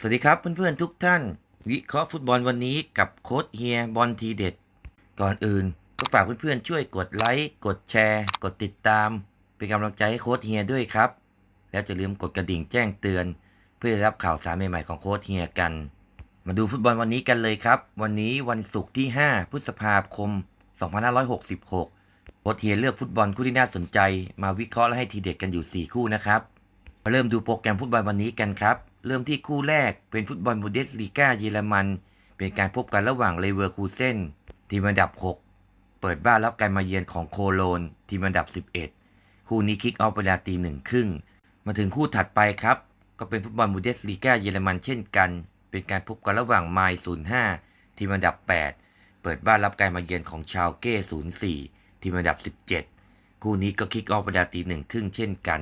สวัสดีครับเพื่อนๆทุกท่าน วิเคราะห์ฟุตบอลวันนี้กับโค้ดเฮียบอลทีเด็ด ก่อนอื่นก็ฝากเพื่อนๆช่วยกดไลค์กดแชร์ กดติดตาม เป็นกำลังใจให้โค้ดเฮียด้วยครับ แล้วจะลืมกดกระดิ่งแจ้งเตือน เพื่อได้รับข่าวสารใหม่ๆของโค้ดเฮียกัน มาดูฟุตบอลวันนี้กันเลยครับ วันนี้วันศุกร์ที่ 5 พฤษภาคม 2566โค้ดเฮียเลือกฟุตบอลคู่ที่น่าสนใจ มาวิเคราะห์และให้ทีเด็ดกันอยู่ 4 คู่นะครับมาเริ่มดูโปรแกรมฟุตบอลวันนี้กันครับ เริ่มที่คู่แรกเป็นฟุตบอลบูเดสลีกาเยอรมัน เป็นการพบกันระหว่างเลเวอร์คูเซนทีมอันดับ 6 เปิดบ้านรับการมาเยือนของโคโลน ทีมอันดับ 11 คู่นี้คิกออฟเวลาตีหนึ่งครึ่ง มาถึงคู่ถัดไปครับ ก็เป็นฟุตบอลบูเดสลีกาเยอรมันเช่นกัน เป็นการพบกันระหว่างไมล์05 ทีมอันดับ 8 เปิดบ้านรับการมาเยือนของชาวเก้04 ทีมอันดับ 17 คู่นี้ก็คิกออฟเวลาตีหนึ่งครึ่งเช่นกัน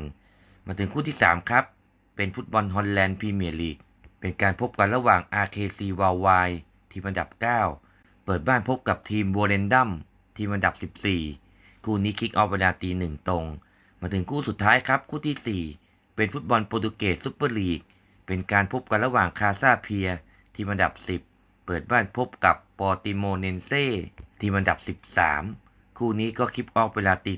มาถึงคู่ที่ 3 ครับ เป็นฟุตบอลฮอลแลนด์พรีเมียร์ลีก เป็นการพบกันระหว่าง RKC w a l w i ทีมอันดับ 9 เปิดบ้านพบกับทีมโบเลนดัมทีมอันดับ 14 คู่นี้คิกออฟเวลาตีหนึ่งตรง มาถึงคู่สุดท้ายครับ คู่ที่ 4 เป็นฟุตบอลโปรตุเกสซุปเปอร์ลีก เป็นการพบกันระหว่างคาซาเพีย ทีมอันดับ 10 เปิดบ้านพบกับปอติโมเนนเซ่ทีมอันดับ 13 คู่นี้ก็คิกออฟเวลาตี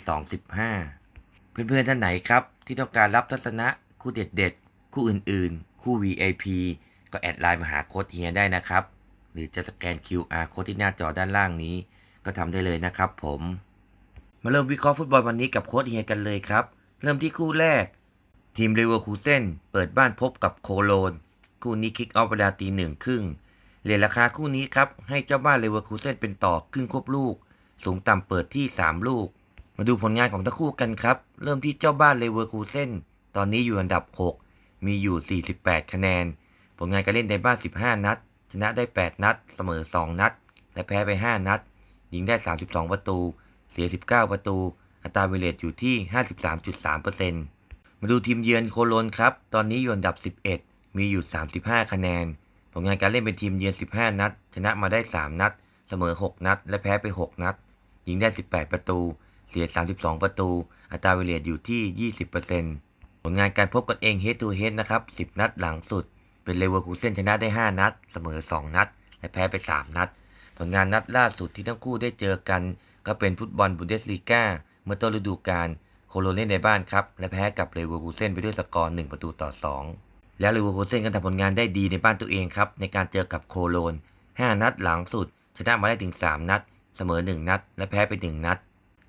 2.15เพื่อนๆท่านไหนครับ ที่ต้องการรับทัศนะคู่เด็ดๆ คู่อื่นๆ คู่ VIP ก็แอดไลน์มาหาโค้ดเฮียได้นะครับ หรือจะสแกน QR โค้ดที่หน้าจอด้านล่างนี้ ก็ทำได้เลยนะครับผม มาเริ่มวิเคราะห์ฟุตบอลวันนี้กับโค้ดเฮียกันเลยครับ เริ่มที่คู่แรก ทีมเลเวอร์คูเซนเปิดบ้านพบกับโคโลน คู่นี้คิกออฟเวลาตีหนึ่งครึ่งเหรียญราคาคู่นี้ครับ ให้เจ้าบ้านเลเวอร์คูเซนเป็นต่อครึ่งควบลูก สูงต่ำเปิดที่ 3 ลูก มาดูผลงานของทั้งคู่กันครับ เริ่มที่เจ้าบ้านเลเวอร์คูเซนตอนนี้อยู่อันดับ 6 มีอยู่ 48 คะแนน ผลงานการเล่นในบ้าน 15 นัด ชนะได้ 8 นัด เสมอ 2 นัด และแพ้ไป 5 นัด ยิงได้ 32 ประตู เสีย 19 ประตู อัตราเวเลตอยู่ที่ 53.3%มาดูทีมเยือนโคโลนครับ ตอนนี้อยู่อันดับ 11 มีอยู่ 35 คะแนน ผลงานการเล่นเป็นทีมเยือน 15 นัด ชนะมาได้ 3 นัด เสมอ 6 นัด และแพ้ไป 6 นัด ยิงได้ 18 ประตู เสีย 32 ประตู อัตราเวเลตอยู่ที่ 20% ผลงานการพบกันเอง head to head นะครับ 10 นัดหลังสุด เป็นเลเวอร์คูเซนชนะได้ 5 นัด เสมอ 2 นัด และแพ้ไป 3 นัด ผลงานนัดล่าสุดที่ทั้งคู่ได้เจอกัน ก็เป็นฟุตบอลบุนเดสลีกาเมื่อต้นฤดูกาลโคโลเล่นในบ้านครับ และแพ้กับเลเวอร์คูเซนไปด้วยสกอร์ 1 ประตูต่อ 2 แล้วเลเวอร์คูเซนก็ทำผลงานได้ดีในบ้านตัวเองครับในการเจอกับโคโลน 5 นัดหลังสุดชนะมาได้ถึง 3 นัด เสมอ 1 นัด และแพ้ไป 1 นัด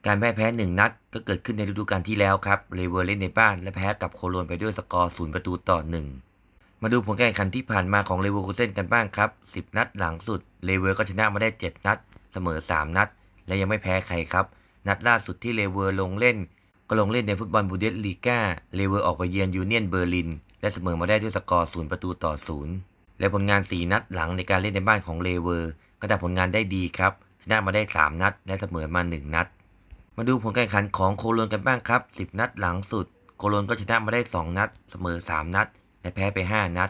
การแพ้แพ้1นัดก็เกิดขึ้นในฤดูกาลที่แล้วครับเลเวอร์เล่นในบ้านและแพ้กับโคโลนไปด้วยสกอร์0ประตูต่อ1มาดูผลการแข่งขันที่ผ่านมาของเลเวอร์คูเซนกันบ้างครับ 10 นัดหลังสุดเลเวอร์ก็ชนะมาได้ 7 นัด เสมอ 3 นัด และยังไม่แพ้ใครครับ นัดล่าสุดที่เลเวอร์ลงเล่น ก็ลงเล่นในฟุตบอลบูเดสลีกาเลเวอร์ออกไปเยือนยูเนียนเบอร์ลิน และเสมอมาได้ด้วยสกอร์ 0 ประตูต่อ 0 และผลงาน 4 นัดหลังในการเล่นในบ้านของเลเวอร์ก็ทำผลงานได้ดีครับชนะมาได้ 3 นัด และเสมอมา 1 นัด มาดูผลการแข่งขันของโคโลนกันบ้างครับ 10 นัดหลังสุด โคโลนก็ชนะมาได้ 2 นัด เสมอ 3 นัด และแพ้ไป 5 นัด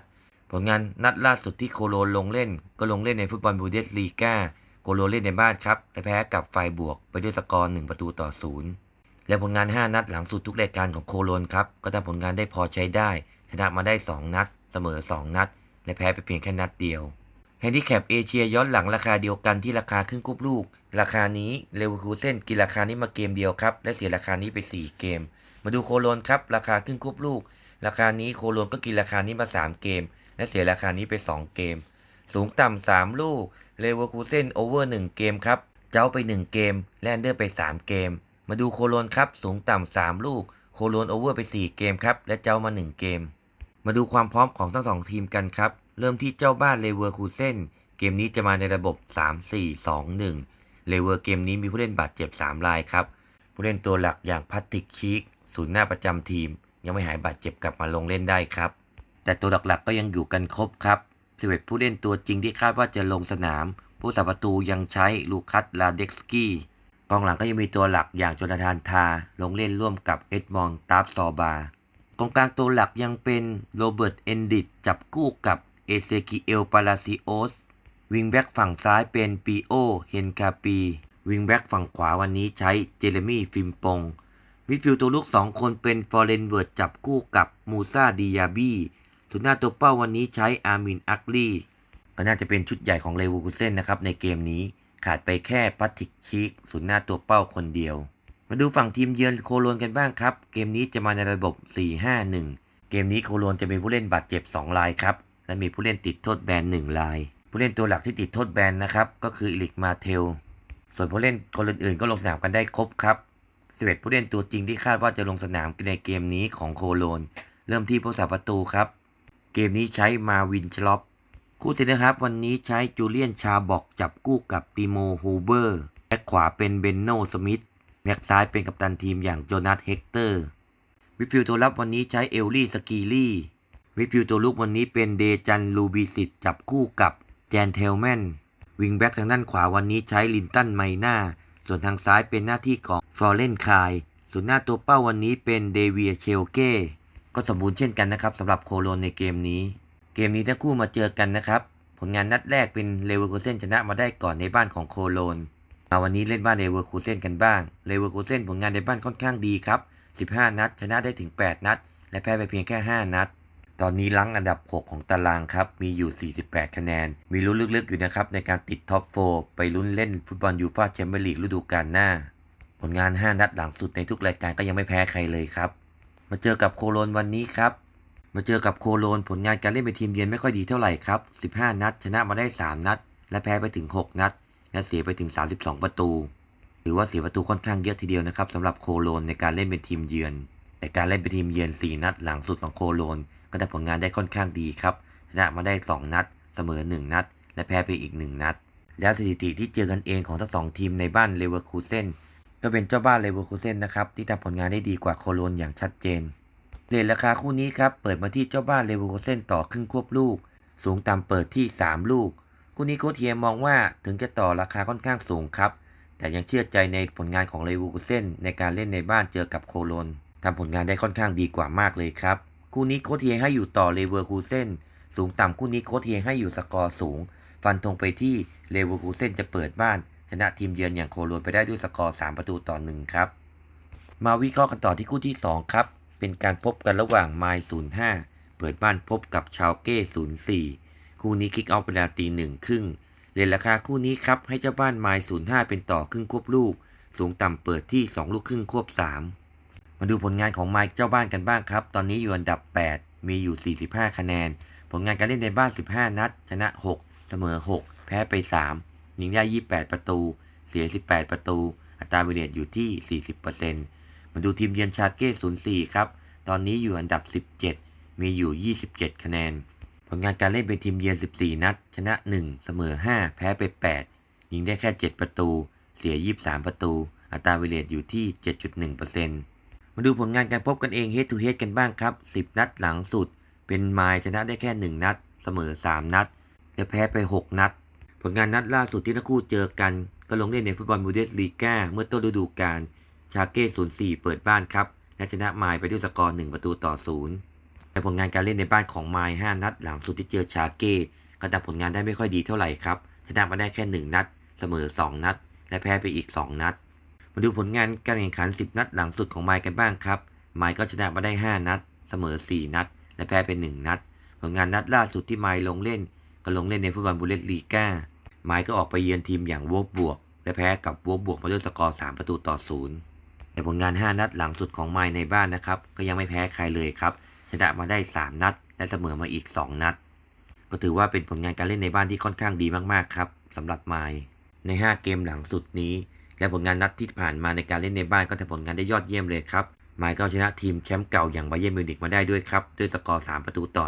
ผลงานนัดล่าสุดที่โคโลนลงเล่น ก็ลงเล่นในฟุตบอลบูเดสลีกาโคโลนเล่นในบ้านครับ และแพ้กับไฟบวกไปด้วยสกอร์ 1 ประตูต่อ 0 และผลงาน 5 นัดหลังสุดทุกรายการของโคโลนครับ ก็ทำผลงานได้พอใช้ได้ ชนะมาได้ 2 นัด เสมอ 2 นัด และแพ้ไปเพียงแค่นัดเดียว แฮนดิแคปเอเชียย้อนหลังราคาเดียวกันที่ราคาครึ่งกุ๊บลูก ราคานี้เลเวอร์คูเซนกินราคานี้มาเกมเดียวครับ และเสียราคานี้ไป 4 เกม มาดูโคโลนครับ ราคาครึ่งกุ๊บลูก ราคานี้โคโลนก็กินราคานี้มา 3 เกม และเสียราคานี้ไป 2 เกม สูงต่ำ3ลูกเลเวอร์คูเซนโอเวอร์1เกมครับ เจ้าไป 1 เกมแลนเดอร์ไป 3 เกม มาดูโคโลนครับสูงต่ำ3ลูกโคโลนโอเวอร์ไป 4 เกมครับและเจ้ามา 1 เกม มาดูความพร้อมของทั้งสองทีมกันครับ เริ่มที่เจ้าบ้านเลเวอร์คูเซนเกมนี้จะมาในระบบ 3-4-2-1 เลเวอร์เกมนี้มีผู้เล่นบาดเจ็บ 3 รายครับ ผู้เล่นตัวหลักอย่างพัตติกชีกศูนย์หน้าประจำทีม ยังไม่หายบาดเจ็บกลับมาลงเล่นได้ครับ แต่ตัวหลักๆก็ยังอยู่กันครบครับ11ผู้เล่นตัวจริงที่คาดว่าจะลงสนาม ผู้สับประตูยังใช้ลูคัสลาเด็กสกี้กองหลังก็ยังมีตัวหลักอย่างโจนาธานทา ลงเล่นร่วมกับเอ็ดมอนตาฟซอบากองกลางตัวหลักยังเป็นโรเบิร์ตเอนดิตจับคู่กับ เอเซกิเอลปาลาซิโอส วิงแบ็กฝั่งซ้ายเป็นปีโอเฮนคาปี วิงแบ็กฝั่งขวาวันนี้ใช้เจเรมี่ฟิมปงมิดฟิลด์ตัวลูก2 คนเป็นฟอร์เรนเวิร์ดจับคู่กับมูซาดิยาบีส่วนหน้าตัวเป้าวันนี้ใช้อาร์มินอักลีก็น่าจะเป็นชุดใหญ่ของเลวูคูเซนนะครับในเกมนี้ขาดไปแค่พัตติกชิกศูนย์หน้าตัวเป้าคนเดียว มาดูฝั่งทีมเยือนโคโลนกันบ้างครับ เกมนี้จะมาในระบบ 4-5-1 เกมนี้โคโลนจะมีผู้เล่นบาดเจ็บ 2 รายครับ และมีผู้เล่นติดโทษแบน1ราย ผู้เล่นตัวหลักที่ติดโทษแบนนะครับ ก็คืออิลิกมาเทล ส่วนผู้เล่นคนอื่นๆ ก็ลงสนามกันได้ครบครับ11ผู้เล่นตัวจริงที่คาดว่าจะลงสนามในเกมนี้ของโคโลน เริ่มที่ผู้สาประตูครับ เกมนี้ใช้มาวินชลอปคู่เซนนะครับ วันนี้ใช้จูเลียนชาบอกจับกู้กับติโมฮูเบอร์แบ็คขวาเป็นเบนโนสมิธแบ็คซ้ายเป็นกัปตันทีมอย่างโจนาธเฮกเตอร์วิฟิลตัวรับวันนี้ใช้เอลลี่สกีลี่ วิดฟิลด์ตัวลุกวันนี้เป็นเดจันลูบิสิตจับคู่กับแจนเทลแมนวิงแบ็กทางด้านขวาวันนี้ใช้ลินตันไมนาส่วนทางซ้ายเป็นหน้าที่ของฟลอเรนคายส่วนหน้าตัวเป้าวันนี้เป็นเดเวียเชลเก้ก็สมบูรณ์เช่นกันนะครับสำหรับโคโลนในเกมนี้ เกมนี้ทั้งคู่มาเจอกันนะครับผลงานนัดแรกเป็นเลเวอร์คูเซนชนะมาได้ก่อนในบ้านของโคโลนมาวันนี้เล่นบ้านเลเวอร์คูเซนกันบ้างเลเวอร์คูเซนผลงานในบ้านค่อนข้างดีครับ 15 นัด ชนะได้ถึง 8 นัด และแพ้ไปเพียงแค่ 5 นัด ตอนนี้ลังอันดับ 6 ของตารางครับ มีอยู่ 48 คะแนน มีลุ้นลึกๆอยู่นะครับ ในการติดท็อป 4 ไปลุ้นเล่นฟุตบอลยูฟ่าแชมเปี้ยนลีกฤดูกาลหน้า ผลงาน 5 นัดหลังสุดในทุกรายการก็ยังไม่แพ้ใครเลยครับ มาเจอกับโคโลนวันนี้ครับ มาเจอกับโคโลนผลงานการเล่นเป็นทีมเยือนไม่ค่อยดีเท่าไหร่ครับ 15 นัด ชนะมาได้ 3 นัด และแพ้ไปถึง 6 นัด และเสียไปถึง 32 ประตูถือว่าเสียประตูค่อนข้างเยอะทีเดียวนะครับสำหรับโคโลนในการเล่นเป็นทีมเยือน แต่การเล่นเป็นทีมเยือน 4 นัดหลังสุดของโคโลน ก็ได้ผลงานได้ค่อนข้างดีครับ ชนะมาได้ 2 นัด เสมอ 1 นัด และแพ้ไปอีก 1 นัด แล้วสถิติที่เจอกันเองของทั้งสองทีมในบ้านเลเวอร์คูเซนก็เป็นเจ้าบ้านเลเวอร์คูเซนนะครับที่ทำผลงานได้ดีกว่าโคโลนอย่างชัดเจนเรทราคาคู่นี้ครับเปิดมาที่เจ้าบ้านเลเวอร์คูเซนต่อครึ่งควบลูก สูงต่ำเปิดที่ 3 ลูก คู่นี้โคเทียมองว่าถึงจะต่อราคาค่อนข้างสูงครับแต่ยังเชื่อใจในผลงานของเลเวอร์คูเซนในการเล่นในบ้านเจอกับโคโลน ทำผลงานได้ค่อนข้างดีกว่ามากเลยครับ คู่นี้โคเทียให้อยู่ต่อเลเวอร์คูเซนสูงต่ำคู่นี้โคเทียให้อยู่สกอร์สูง ฟันธงไปที่เลเวอร์คูเซนจะเปิดบ้าน ชนะทีมเยือนอย่างโคโลนไปได้ด้วยสกอร์ 3 ประตูต่อหนึ่งครับ มาวิเคราะห์กันต่อที่คู่ที่ 2 ครับ เป็นการพบกันระหว่างไมล์05 เปิดบ้านพบกับชาวเก้04 คู่นี้คิกเอาเวลาตีหนึ่งครึ่งเรทราคาคู่นี้ครับให้เจ้าบ้านไมล์05 เป็นต่อครึ่งควบลูก สูงต่ำเปิดที่ 2 ลูกครึ่งควบ 3 มาดูผลงานของไมล์เจ้าบ้านกันบ้างครับ ตอนนี้อยู่อันดับ 8 มีอยู่ 45 คะแนน ผลงานการเล่นในบ้าน 15 นัด ชนะ 6 เสมอ 6 แพ้ไป 3 ยิงได้ 28 ประตู เสีย 18 ประตู อัตราเวเนตอยู่ที่ 40%มาดูทีมเยือนชาเก้ 04 ครับ ตอนนี้อยู่อันดับ 17 มีอยู่ 27 คะแนน ผลงานการเล่นเป็นทีมเยือน 14 นัด ชนะ 1 เสมอ 5 แพ้ไป 8 ยิงได้แค่ 7 ประตู เสีย 23 ประตู อัตราเวเนตอยู่ที่ 7.1% มาดูผลงานการพบกันเอง head to head กันบ้างครับ 10 นัดหลังสุด เป็นไมล์ชนะได้แค่ 1 นัด เสมอ 3 นัด และแพ้ไป 6 นัด ผลงานนัดล่าสุดที่ทั้งคู่เจอกัน ก็ลงเล่นในฟุตบอลบูเดสลีกาเมื่อต้นฤดูกาลชาเก้04 เปิดบ้านครับ และชนะไมล์ไปด้วยสกอร์ 1 ประตูต่อ 0 แต่ผลงานการเล่นในบ้านของไมล์5นัด หลังสุดที่เจอชาเก้ก็ทำผลงานได้ไม่ค่อยดีเท่าไหร่ครับชนะมาได้แค่ 1 นัด เสมอ 2 นัด และแพ้ไปอีก 2 นัด มาดูผลงานการแข่งขัน 10 นัดหลังสุดของไมล์กันบ้างครับไมล์ก็ชนะมาได้ 5 นัด เสมอ 4 นัด และแพ้ไป1นัด ผลงานนัดล่าสุดที่ไมล์ลงเล่น ก็ลงเล่นในฟุตบอลบูเดสลีกาไมล์ก็ออกไปเยือนทีมอย่างวอบบวก และแพ้กับวอบบวกมาด้วยสกอร์ 3 ประตูต่อ 0 แต่ผลงาน 5 นัดหลังสุดของไมล์ในบ้านนะครับก็ยังไม่แพ้ใครเลยครับชนะมาได้ 3 นัด และเสมอมาอีก 2 นัด ก็ถือว่าเป็นผลงานการเล่นในบ้านที่ค่อนข้างดีมากๆครับสำหรับไมล์ใน 5 เกมหลังสุดนี้ ผลงานนัดที่ผ่านมาในการเล่นในบ้านก็ทำผลงานได้ยอดเยี่ยมเลยครับไมล์ก็เอาชนะทีมแชมป์เก่าอย่างไบเยร์นมิวนิกมาได้ด้วยครับ ด้วยสกอร์ 3 ประตูต่อ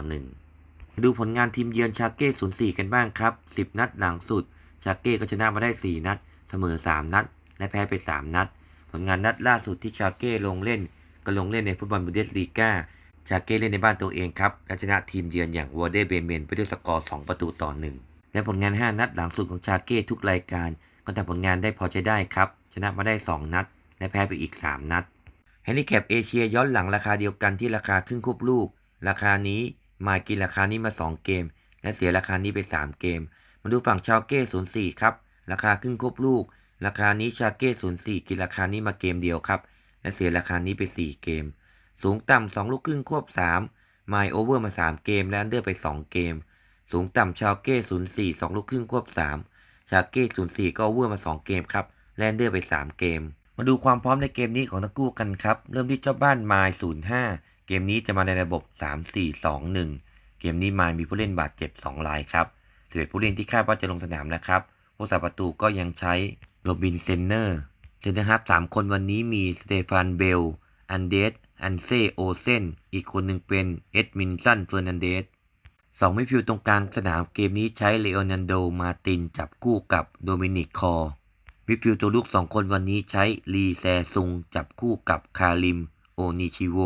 1 ดูผลงานทีมเยือนชาเก้04กันบ้างครับ 10 นัดหลังสุด ชาเก้ก็ชนะมาได้ 4 นัด เสมอ 3 นัด และแพ้ไป 3 นัด ผลงานนัดล่าสุดที่ชาเก้ลงเล่น ก็ลงเล่นในฟุตบอลบูเดสลีกาชาเก้เล่นในบ้านตัวเองครับและชนะทีมเยือนอย่างวอร์เดเบเมนไปด้วยสกอร์ 2 ประตูต่อ 1 และผลงาน 5 นัดหลังสุดของชาเก้ทุกรายการ ก็ทำผลงานได้พอใช้ได้ครับ ชนะมาได้ 2 นัด และแพ้ไปอีก 3 นัดแฮนดิแคปเอเชียย้อนหลังราคาเดียวกันที่ราคาครึ่งควบลูก ราคานี้มากินราคานี้มา 2 เกม และเสียราคานี้ไป 3 เกม มาดูฝั่งชาวเก้04 ครับ ราคาครึ่งควบลูก ราคานี้ชาเก้04 กินราคานี้มาเกมเดียวครับ และเสียราคานี้ไป 4 เกม สูงต่ำ2ลูกครึ่งควบ3ไมล์โอเวอร์มา 3 เกม และอันเดอร์ไป 2 เกม สูงต่ำชาวเก้04 2ลูกครึ่งควบ3 ชาเก้04ก็เวอร์มา 2 เกมครับแลนเดอร์ไป 3 เกม มาดูความพร้อมในเกมนี้ของทั้งคู่กันครับ เริ่มที่เจ้าบ้านไมล์05เกมนี้จะมาในระบบ 3-4-2-1 เกมนี้ไมล์มีผู้เล่นบาดเจ็บ 2 รายครับ11ผู้เล่นที่คาดว่าจะลงสนามนะครับผู้สาประตูก็ยังใช้โรบินเซนเนอร์เซนเตอร์ฮับสามคนวันนี้มีสเตฟานเบล อันเดส อันเซโอเซน อีกคนหนึ่งเป็นเอ็ดมินสันเฟอร์นันเดส สองมิดฟิลด์ตรงกลางสนามเกมนี้ใช้เลโอนันโดมาตินจับคู่กับโดมินิกคอร์มิดฟิลด์ตัวลูกสองคนวันนี้ใช้ลีแซซุงจับคู่กับคาริมโอนิชิโว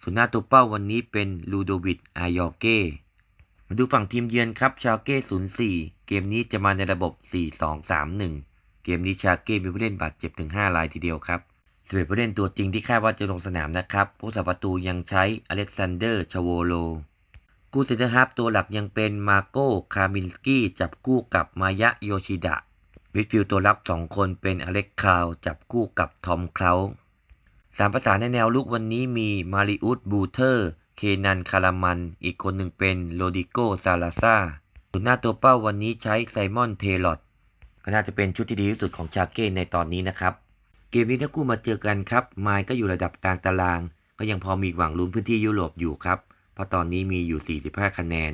ส่วนหน้าตัวเป้าวันนี้เป็นลูโดวิดอายอเก้มาดูฝั่งทีมเยือนครับชาเก้04เกมนี้จะมาในระบบ 4-2-3-1 เกมนี้ชาเก้มีผู้เล่นบาดเจ็บถึง 5 รายทีเดียวครับสเปผู้เล่นตัวจริงที่คาดว่าจะลงสนามนะครับ ผู้สัประตูยังใช้อเล็กซานเดอร์ชโวโล กู้เซนเตอร์ฮับตัวหลักยังเป็นมาโก้คามินสกี้จับคู่กับมายะโยชิดะมิดฟิลด์ตัวรับ 2 คนเป็นอเล็กคาวจับคู่กับทอมเคลาสามประสาในแนวลุกวันนี้มีมาริอุสบูเทอร์ เคนันคารามัน อีกคนหนึ่งเป็นโรดิโกซาลาซาส่วนหน้าตัวเป้าวันนี้ใช้ไซมอนเทลอตก็น่าจะเป็นชุดที่ดีที่สุดของชาเก้ในตอนนี้นะครับ เกมนี้ทั้งคู่มาเจอกันครับ ไมล์ก็อยู่ระดับกลางตาราง ก็ยังพอมีหวังลุ้นพื้นที่ยุโรปอยู่ครับ เพราะตอนนี้มีอยู่ 45 คะแนน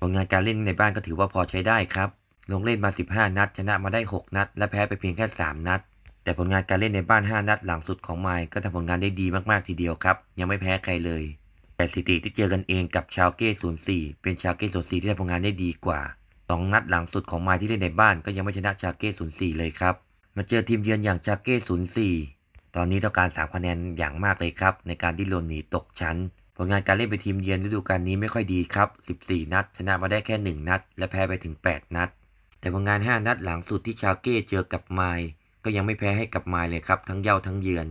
ผลงานการเล่นในบ้านก็ถือว่าพอใช้ได้ครับ ลงเล่นมา 15 นัด ชนะมาได้ 6 นัด และแพ้ไปเพียงแค่ 3 นัด แต่ผลงานการเล่นในบ้าน 5 นัดหลังสุดของไมล์ก็ทำผลงานได้ดีมากๆทีเดียวครับ ยังไม่แพ้ใครเลย แต่สถิติที่เจอกันเองกับชาวเก้04 เป็นชาวเก้04ที่ทำผลงานได้ดีกว่า 2 นัดหลังสุดของไมล์ที่เล่นในบ้านก็ยังไม่ชนะชาเก้04 เลยครับ มาเจอทีมเยือนอย่างชาเก้04ตอนนี้ต้องการ3คะแนนอย่างมากเลยครับ ในการที่หล่นหนีตกชั้น ลงานการเล่นเป็นทีมเยือนฤดูกาลนี้ไม่ค่อยดีครับ 14 นัด ชนะมาได้แค่ 1 นัด และแพ้ไปถึง 8 นัด แต่ผลงาน 5 นัดหลังสุดที่ชาเก้เจอกับไมล์ก็ยังไม่แพ้ให้กับไมล์เลยครับ ทั้งเย้าทั้งเยือน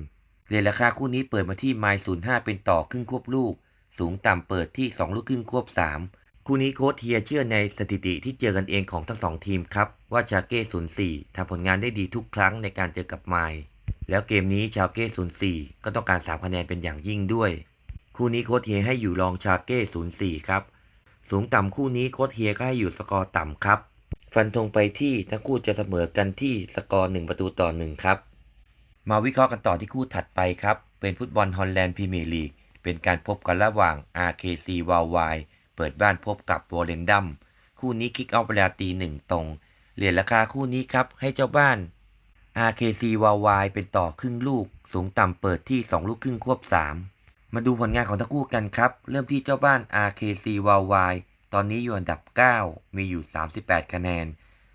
เรียนราคาคู่นี้เปิดมาที่ไมล์05 เป็นต่อครึ่งควบลูก สูงต่ำเปิดที่ 2 ลูกครึ่งควบ 3 คู่นี้โค้ชเฮียเชื่อในสถิติที่เจอกันเองของทั้งสองทีมครับว่าชาเก้04ทำผลงานได้ดีทุกครั้งในการเจอกับไมล์แล้วเกมนี้ชาเก้04ก็ต้องการ3คะแนนเป็นอย่างยิ่งด้วย คู่นี้โค้ชเฮียให้อยู่รองชาเก้04ครับ สูงต่ำคู่นี้โค้ชเฮียก็ให้อยู่สกอร์ต่ำครับ ฟันธงไปที่ทั้งคู่จะเสมอกันที่สกอร์1ประตูต่อ1ครับ มาวิเคราะห์กันต่อที่คู่ถัดไปครับ เป็นฟุตบอลฮอลแลนด์พรีเมียร์ลีก เป็นการพบกันระหว่าง RKC w a l w i เปิดบ้านพบกับวอลเลนดัมคู่นี้คิกเอาเวลาตีหนึ่งตรง เหรียญราคาคู่นี้ครับให้เจ้าบ้าน RKC w a l w i เป็นต่อครึ่งลูก สูงต่ำเปิดที่ 2 ลูกครึ่งควบ 3 มาดูผลงานของทั้งคู่กันครับ เริ่มที่เจ้าบ้าน RKC w a l w i ตอนนี้อยู่อันดับ 9 มีอยู่ 38 คะแนน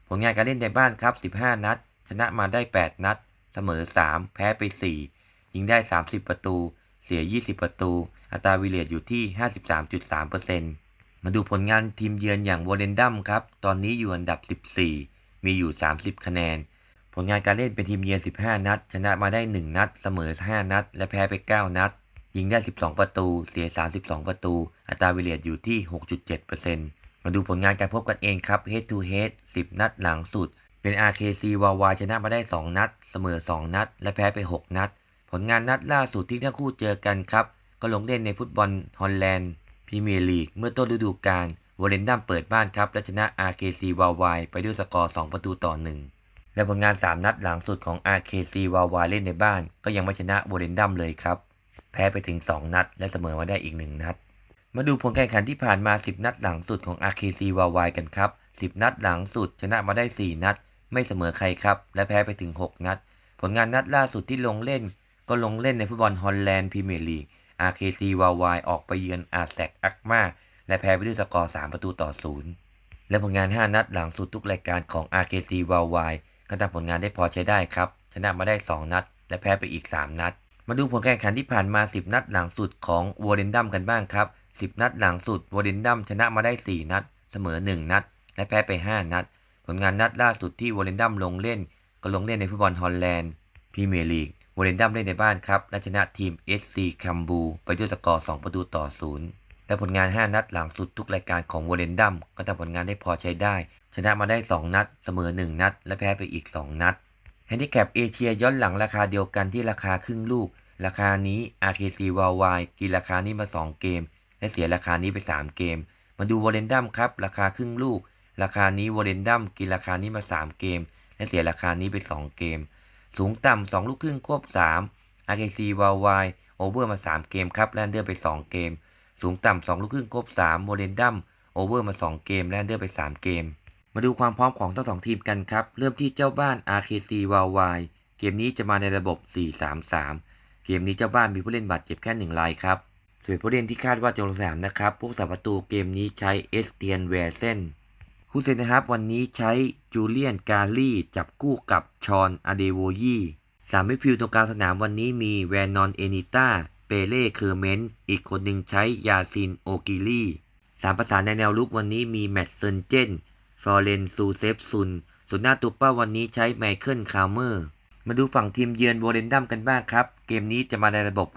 ผลงานการเล่นในบ้านครับ 15 นัด ชนะมาได้ 8 นัด เสมอ 3 แพ้ไป 4 ยิงได้ 30 ประตู เสีย 20 ประตู อัตราวิเลตอยู่ที่ 53.3%มาดูผลงานทีมเยือนอย่างวอลเลนดัมครับ ตอนนี้อยู่อันดับ 14 มีอยู่ 30 คะแนน ผลงานการเล่นเป็นทีมเยือน 15 นัด ชนะมาได้ 1 นัด เสมอ 5 นัด และแพ้ไป 9 นัด ยิงได้ 12 ประตู เสีย 32 ประตู อัตราวิเลตอยู่ที่ 6.7%มาดูผลงานการพบกันเองครับ head to head 10 นัดหลังสุด เป็น RKC w a l w a ชนะมาได้ 2 นัด เสมอ 2 นัด และแพ้ไป 6 นัด ผลงานนัดล่าสุดที่ทั้งคู่เจอกันครับ ก็ลงเล่นในฟุตบอลฮอลแลนด์พรีเมียร์ลีกเมื่อต้นฤดูกาลวอลเลนดัมเปิดบ้านครับและชนะ RKC w a l w a ไปด้วยสกอร์ 2 ประตูต่อ 1 และผลงาน 3 นัดหลังสุดของ RKC w a l w a เล่นในบ้าน ก็ยังไม่ชนะวอลเลนดัมเลยครับ แพ้ไปถึง 2 นัด และเสมอมาได้อีก 1 นัด มาดูผลการแข่งขันที่ผ่านมา 10 นัดหลังสุดของ RKC w a l w a กันครับ 10 นัดหลังสุด ชนะมาได้ 4 นัด ไม่เสมอใครครับ และแพ้ไปถึง 6 นัด ผลงานนัดล่าสุดที่ลงเล่น ก็ลงเล่นในฟุตบอลฮอลแลนด์พรีเมียร์ลีก RKC w a l w a ออกไปเยือนอาแซกอักมาและแพ้ไปด้วยสกอร์ 3 ประตูต่อ 0 และผลงาน 5 นัดหลังสุดทุกรายการของ RKC w a l w a ก็ทำผลงานได้พอใช้ได้ครับ ชนะมาได้ 2 นัด และแพ้ไปอีก 3 นัด มาดูผลการแข่งขันที่ผ่านมา 10 นัดหลังสุดของวอร์เดนดัมกันบ้างครับ 10 นัดหลังสุดวอร์เดนดัมชนะมาได้ 4 นัด เสมอ 1 นัด และแพ้ไป 5 นัด ผลงานนัดล่าสุดที่วอร์เดนดัมลงเล่น ก็ลงเล่นในฟุตบอลฮอลแลนด์พรีเมียร์ลีกวอร์เดนดัมเล่นในบ้านครับและชนะทีม SC คัมบูไปด้วยสกอร์ 2 ประตูต่อ 0และผลงาน 5 นัดหลังสุดทุกรายการของวอร์เดนดัมก็ทำผลงานได้พอใช้ได้ ชนะมาได้ 2 นัด เสมอ 1 นัด และแพ้ไปอีก 2 นัด แฮนดิแคปเอเชียย้อนหลังราคาเดียวกันที่ราคาครึ่งลูก ราคานี้ RKC w a l w a กินราคานี้มา 2 เกม และเสียราคานี้ไป 3 เกม มาดูวอลเลนดัมครับ ราคาครึ่งลูก ราคานี้วอลเลนดัมกินราคานี้มา 3 เกม และเสียราคานี้ไป 2 เกม สูงต่ำ2ลูกครึ่งควบ 3 RKC วาววายโอเวอร์มา 3 เกมครับแลนเดอร์ไป 2 เกม สูงต่ำ2ลูกครึ่งควบ3วอลเลนดัมโอเวอร์มา 2 เกมแลนเดอร์ไป 3 เกม มาดูความพร้อมของทั้งสองทีมกันครับ เริ่มที่เจ้าบ้าน RKC วาววายเกมนี้จะมาในระบบ 4-3-3 เกมนี้เจ้าบ้านมีผู้เล่นบาดเจ็บแค่หนึ่งรายครับ ส่วนผู้เล่นที่คาดว่าจะลงสนามนะครับ ผู้สาประตูเกมนี้ใช้เอสเตียนแวร์เซนคู่เซนนะครับ วันนี้ใช้จูเลียนกาลีจับกู้กับชอนอเดโวยีสามมิดฟิลด์ตรงกลางสนามวันนี้มีแวนนอนเอนิต้าเปเล่เคอร์เมนอีกคนหนึ่งใช้ยาซินโอกิลีสามประสานในแนวลุกวันนี้มีแมตเซนเจน ฟอร์เรนซูเซฟซุนส่วนหน้าตัวเป้าวันนี้ใช้ไมเคิลคาร์เมอร์ มาดูฝั่งทีมเยือนโวเลนดัมกันบ้างครับ เกมนี้จะมาในระบบ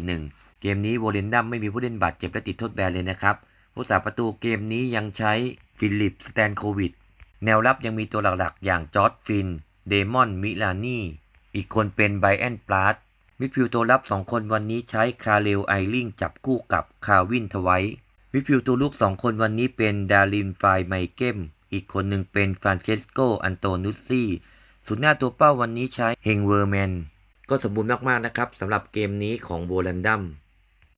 5-4-1 เกมนี้โวเลนดัมไม่มีผู้เล่นบาดเจ็บและติดโทษแบนเลยนะครับ ผู้สาประตูเกมนี้ยังใช้ฟิลิปสแตนโควิด แนวรับยังมีตัวหลักๆ อย่างจอร์ดฟิน เดมอน มิลานี่ อีกคนเป็นไบแอนปลาร์ตมิดฟิลด์ตัวรับ 2 คนวันนี้ใช้คาเรลไอริงจับคู่กับคาวินทไวท์มิดฟิลด์ตัวลูก 2 คนวันนี้เป็นดารินไฟไมเกม อีกคนหนึ่งเป็นฟรานเชสโก อันโตนุสซี่ศูนย์หน้าตัวเป้าวันนี้ใช้เฮงเวอร์แมน ก็สมบูรณ์มาก ๆ นะครับสำหรับเกมนี้ของโบลันดัม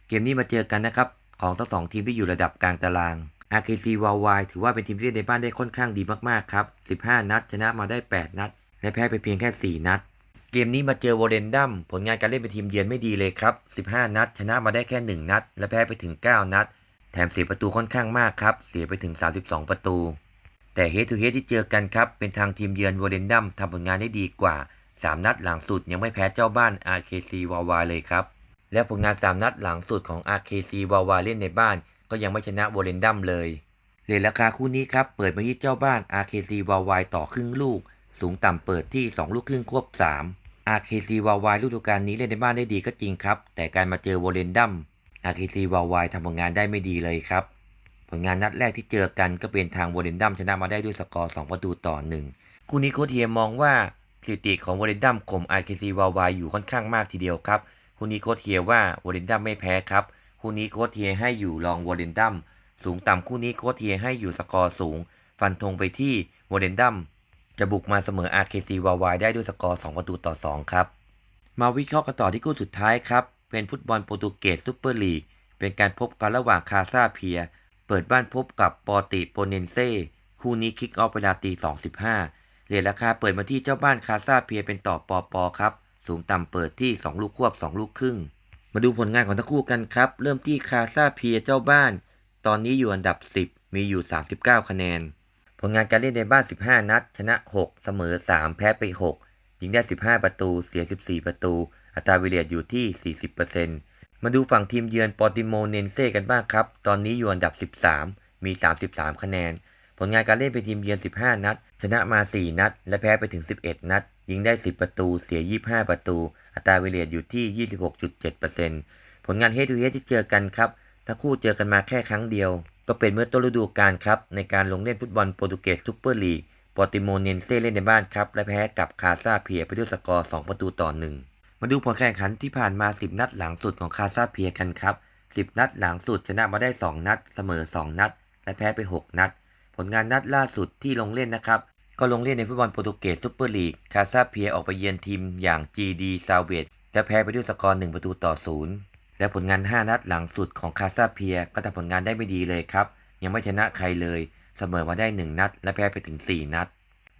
เกมนี้มาเจอกันนะครับ ของทั้งสองทีมที่อยู่ระดับกลางตาราง RKC w y y ถือว่าเป็นทีมที่เล่นในบ้านได้ค่อนข้างดีมาก ๆ ครับ 15 นัด ชนะมาได้ 8 นัด และแพ้ไปเพียงแค่ 4 นัด เกมนี้มาเจอโวเลนดัมผลงานการเล่นเป็นทีมเยือนไม่ดีเลยครับ 15 นัด ชนะมาได้แค่ 1 นัด และแพ้ไปถึง 9 นัด แถมเสียประตูค่อนข้างมากครับ เสียไปถึง 32 ประตู แต่เฮดทูเฮดที่เจอกันครับ เป็นทางทีมเยือนวอร์เรนดัมทำผลงานได้ดีกว่า 3 นัดหลังสุดยังไม่แพ้เจ้าบ้าน RKC วาวาเลยครับ และผลงาน 3 นัดหลังสุดของ RKC วาวาเล่นในบ้าน ก็ยังไม่ชนะวอร์เรนดัมเลยเลทราคาคู่นี้ครับ เปิดมาที่เจ้าบ้าน RKC วาวาต่อครึ่งลูก สูงต่ำเปิดที่ 2 ลูกครึ่งควบ 3 RKC วาวาฤดูกาลนี้เล่นในบ้านได้ดีก็จริงครับ แต่การมาเจอวอร์เรนดัม RKC วาวาทำผลงานได้ไม่ดีเลยครับ ผลงานนัดแรกที่เจอกันก็เป็นทางวอร์เรนดัมชนะมาได้ด้วยสกอร์ 2 ประตูต่อ 1 คู่นี้โคเฮียมองว่าสถิติของวอร์เรนดัมข่ม RKC วาวายอยู่ค่อนข้างมากทีเดียวครับ คู่นี้โคเฮียว่าวอร์เรนดัมไม่แพ้ครับ คู่นี้โคเฮียให้อยู่รองวอร์เรนดัมสูงต่ำคู่นี้โคเฮียให้อยู่สกอร์สูง ฟันธงไปที่วอร์เรนดัมจะบุกมาเสมอ RKC วาวายได้ด้วยสกอร์ 2 ประตูต่อ 2 ครับ มาวิเคราะห์กันต่อที่คู่สุดท้ายครับ เป็นฟุตบอลโปรตุเกสซูเปอร์ลีก เป็นการพบกันระหว่างคาซาเพีย เปิดบ้านพบกับปอติโปเนนเซ่ คู่นี้คิกออฟเวลาตี2.15เหรียญราคาเปิดมาที่เจ้าบ้านคาซาเพียเป็นต่อปอปอครับ สูงต่ำเปิดที่ 2 ลูกควบ 2 ลูกครึ่ง มาดูผลงานของทั้งคู่กันครับ เริ่มที่คาซาเพียเจ้าบ้าน ตอนนี้อยู่อันดับ 10 มีอยู่ 39 คะแนน ผลงานการเล่นในบ้าน 15 นัด ชนะ 6 เสมอ 3 แพ้ไป 6 ยิงได้ 15 ประตู เสีย 14 ประตู อัตราวิเลียดอยู่ที่ 40% มาดูฝั่งทีมเยือนปอติโมเนนเซ่กันบ้างครับ ตอนนี้อยู่อันดับ 13 มี 33 คะแนน ผลงานการเล่นเป็นทีมเยือน 15 นัด ชนะมา 4 นัด และแพ้ไปถึง 11 นัด ยิงได้ 10 ประตู เสีย 25 ประตู อัตราเวเลียดอยู่ที่ 26.7%ผลงานเฮดทูเฮดที่เจอกันครับ ทั้งคู่เจอกันมาแค่ครั้งเดียว ก็เป็นเมื่อต้นฤดูกาลครับ ในการลงเล่นฟุตบอลโปรตุเกสซูเปอร์ลีก ปอติโมเนนเซ่เล่นในบ้านครับ และแพ้กับคาซาเพียไปด้วยสกอร์ 2 ประตูต่อ 1 มาดูผลแข่งขันที่ผ่านมา 10 นัดหลังสุดของคาซาเพียกันครับ 10 นัดหลังสุดชนะมาได้ 2 นัด เสมอ 2 นัด และแพ้ไป 6 นัด ผลงานนัดล่าสุดที่ลงเล่นนะครับ ก็ลงเล่นในฟุตบอลโปรตุเกสซูเปอร์ลีกคาซาเพียออกไปเยือนทีมอย่าง GD ซาเวตและแพ้ไปด้วยสกอร์ 1 ประตูต่อ 0 และผลงาน 5 นัดหลังสุดของคาซาเพียก็ทำผลงานได้ไม่ดีเลยครับ ยังไม่ชนะใครเลย เสมอมาได้ 1 นัด และแพ้ไปถึง 4 นัด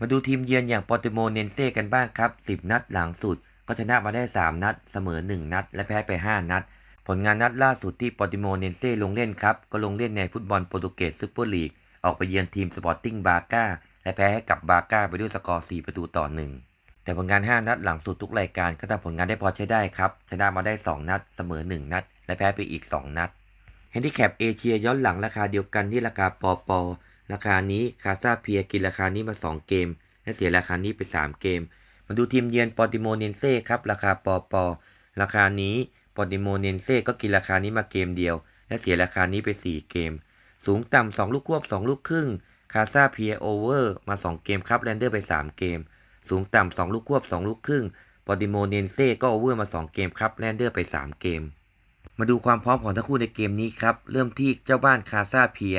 มาดูทีมเยือนอย่างปอติโมเนนเซ่กันบ้างครับ 10 นัดหลังสุด ก็ชนะมาได้ 3 นัด เสมอ 1 นัด และแพ้ไป 5 นัด ผลงานนัดล่าสุดที่ปอติโมเนเซ่ลงเล่นครับ ก็ลงเล่นในฟุตบอลโปรตุเกสซูเปอร์ลีก ออกไปเยือนทีมสปอร์ติ้งบาก้าและแพ้ให้กับบาก้าไปด้วยสกอร์ 4 ประตูต่อ 1แต่ผลงาน 5 นัดหลังสุดทุกรายการก็ทำผลงานได้พอใช้ได้ครับ ชนะมาได้ 2 นัด เสมอ 1 นัด และแพ้ไปอีก 2 นัดแฮนดิแคปเอเชียย้อนหลังราคาเดียวกันที่ราคาปอปอราคานี้คาซาเพียกินราคานี้มา 2 เกม และเสียราคานี้ไป 3 เกม มาดูทีมเยือนปอติโมเนเซ่ครับราคาปอปอราคานี้ปอติโมเนเซ่ก็กินราคานี้มาเกมเดียว และเสียราคานี้ไป 4 เกม สูงต่ำ2ลูกควบ 2 ลูกครึ่งคาซาเพียโอเวอร์มา 2 เกมครับแรนเดอร์ไป 3 เกม สูงต่ำ2ลูกควบ 2 ลูกครึ่งปอติโมเนเซ่ก็โอเวอร์มา 2 เกมครับแรนเดอร์ไป 3 เกม มาดูความพร้อมของทั้งคู่ในเกมนี้ครับเริ่มที่เจ้าบ้านคาซาเพีย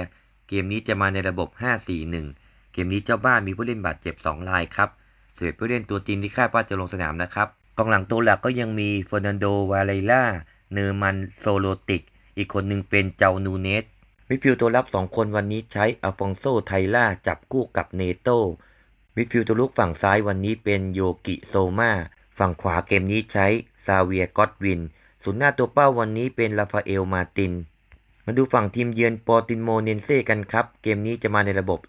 เกมนี้จะมาในระบบ 5-4-1 เกมนี้เจ้าบ้านมีผู้เล่นบาดเจ็บ 2 รายครับ สเผู้เล่นตัวจริงที่คาดว่าจะลงสนามนะครับกองหลังตัวหลักก็ยังมีเฟอร์นันโด วาเลล่า เนอร์มัน โซโลติก อีกคนหนึ่งเป็นเจ้านูเนสมิดฟิลด์ตัวรับ 2 คนวันนี้ใช้อัลฟองโซ ไทล่า จับคู่กับเนโตมิดฟิลด์ตัวลุกฝั่งซ้ายวันนี้เป็นโยกิโซมาฝั่งขวาเกมนี้ใช้ซาเวียกอตวินศูนย์หน้าตัวเป้าวันนี้เป็นราฟาเอล มาติน มาดูฝั่งทีมเยือนปอร์ตินโมเนนเซ่กันครับ เกมนี้จะมาในระบบ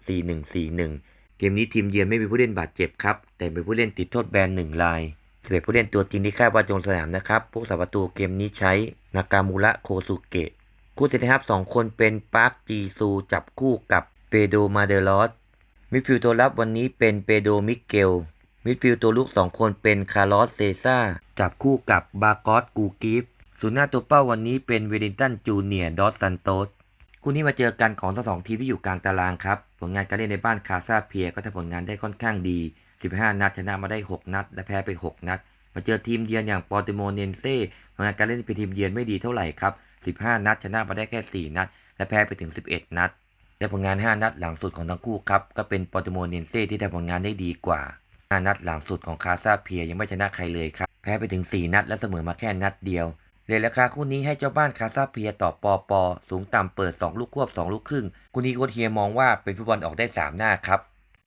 4-1-4-1 เกมนี้ทีมเยือนไม่มีผู้เล่นบาดเจ็บครับ แต่มีผู้เล่นติดโทษแบนหนึ่งรายสเผู้เล่นตัวจริงที่คาดว่าจะลงสนามนะครับผู้สาประตูเกมนี้ใช้นากามูระโคซุเกะ คู่เซนเตอร์ฮับสองคนเป็นปาร์คจีซูจับคู่กับเปโดมาเดลอสมิดฟิลด์ตัวรับวันนี้เป็นเปโดมิเกล มิดฟิลด์ตัวลุกสองคนเป็นคาร์ลอสเซซ่าจับคู่กับบาร์กอสกูกิฟศูนย์หน้าตัวเป้าวันนี้เป็นเวลินตันจูเนียร์ดอสซันโตสคู่นี้มาเจอกันของทั้งสองทีมที่อยู่กลางตารางครับ ผลงานการเล่นในบ้านคาซาเพียก็ทำผลงานได้ค่อนข้างดี 15 นัดชนะมาได้ 6 นัด และแพ้ไป 6 นัด มาเจอทีมเยือนอย่างปอร์ติโมเนนเซ่ผลงานการเล่นเป็นทีมเยือนไม่ดีเท่าไหร่ครับ 15 นัดชนะมาได้แค่ 4 นัด และแพ้ไปถึง 11 นัด และผลงาน 5 นัดหลังสุดของทั้งคู่ครับก็เป็นปอร์ติโมเนนเซ่ที่ทำผลงานได้ดีกว่า 5 นัดหลังสุดของคาซาเพียยังไม่ชนะใครเลยครับแพ้ไปถึง 4 นัดและเสมอมาแค่นัดเดียว เลทราคาคู่นี้ให้เจ้าบ้านคาซาเพียต่อปอปอสูงต่ำเปิด 2 ลูกควบ 2 ลูกครึ่ง คู่นี้โค้ชเฮียมองว่าเป็นฟุตบอลออกได้ 3 หน้าครับ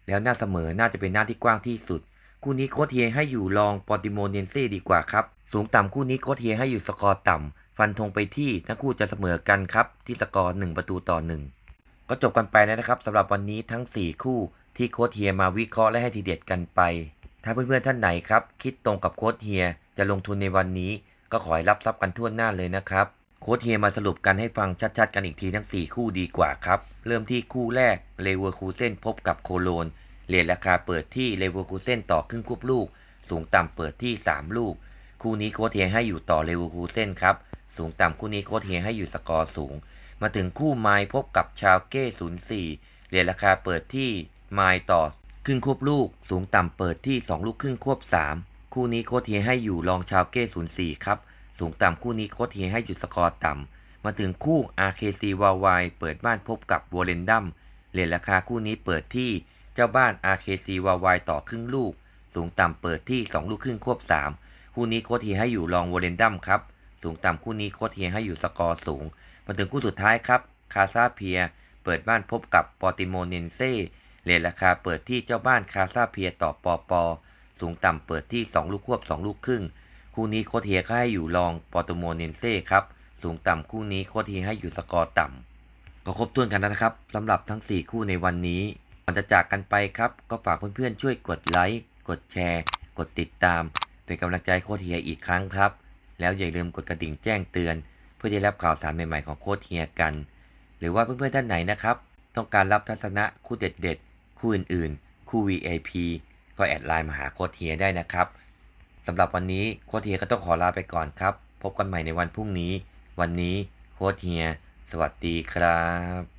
แล้วหน้าเสมอน่าจะเป็นหน้าที่กว้างที่สุด คู่นี้โค้ชเฮียให้อยู่รองปอติโมเนนเซ่ดีกว่าครับ สูงต่ำคู่นี้โค้ชเฮียให้อยู่สกอร์ต่ำฟันธงไปที่ทั้งคู่จะเสมอกันครับที่สกอร์1ประตูต่อ 1 ก็จบกันไปแล้วนะครับสำหรับวันนี้ทั้ง 4 คู่ที่โค้ชเฮียมาวิเคราะห์และให้ทีเด็ดกันไป ถ้าเพื่อนๆท่านไหนครับ คิดตรงกับโค้ชเฮียจะลงทุนในวันนี้ ก็ขอให้รับทรัพย์กันทั่วหน้าเลยนะครับ โค้ชเฮียมาสรุปกันให้ฟังชัดๆ กันอีกทีทั้ง 4 คู่ดีกว่าครับ เริ่มที่คู่แรกเลเวอร์คูเซนพบกับโคโลนเรทราคาเปิดที่เลเวอร์คูเซนต่อครึ่งควบลูก สูงต่ำเปิดที่ 3 ลูก คู่นี้โค้ชเฮียให้อยู่ต่อเลเวอร์คูเซนครับสูงต่ำคู่นี้โค้ชเฮียให้อยู่สกอร์สูง มาถึงคู่ไม้พบกับชาวเก้04เรทราคาเปิดที่ไม้ต่อครึ่งควบลูก สูงต่ำเปิดที่ 2 ลูกครึ่งควบ 3 คู่นี้โค้ชเฮียให้อยู่รองชาวเก้04ครับ สูงต่ำคู่นี้โค้ชเฮียให้อยู่สกอร์ต่ำ มาถึงคู่ RKC w y y เปิดบ้านพบกับวอลเลนดัมเรทราคาคู่นี้เปิดที่เจ้าบ้าน RKC w y y ต่อครึ่งลูก สูงต่ำเปิดที่ 2 ลูกครึ่งควบ 3 คู่นี้โค้ชเฮียให้อยู่รองวอลเลนดัมครับ สูงต่ำคู่นี้โค้ชเฮียให้อยู่สกอร์สูง มาถึงคู่สุดท้ายครับคาซาเพียเปิดบ้านพบกับปอติโมเนนเซ่เรทราคาเปิดที่เจ้าบ้านคาซาเพียต่อปอปอ สูงต่ำเปิดที่ 2 ลูกควบ 2 ลูกครึ่ง คู่นี้โค้ชเฮียก็ให้อยู่รองปอตโมเนนเซ่ครับ สูงต่ำคู่นี้โค้ชเฮียให้อยู่สกอร์ต่ำก็ครบถ้วนกันแล้วนะครับสำหรับทั้ง 4 คู่ในวันนี้ก่อนจะจากกันไปครับ ก็ฝากเพื่อนๆช่วยกดไลค์กดแชร์ กดติดตาม เป็นกำลังใจโค้ชเฮียอีกครั้งครับ แล้วอย่าลืมกดกระดิ่งแจ้งเตือน เพื่อได้รับข่าวสารใหม่ๆของโค้ชเฮียกัน หรือว่าเพื่อนๆท่านไหนนะครับ ต้องการรับทัศนะคู่เด็ดๆคู่อื่นๆ คู่ VIP ก็แอดไลน์มาหาโค้ดเฮียได้นะครับสำหรับวันนี้โค้ดเฮียก็ต้องขอลาไปก่อนครับ พบกันใหม่ในวันพรุ่งนี้ วันนี้โค้ดเฮีย สวัสดีครับ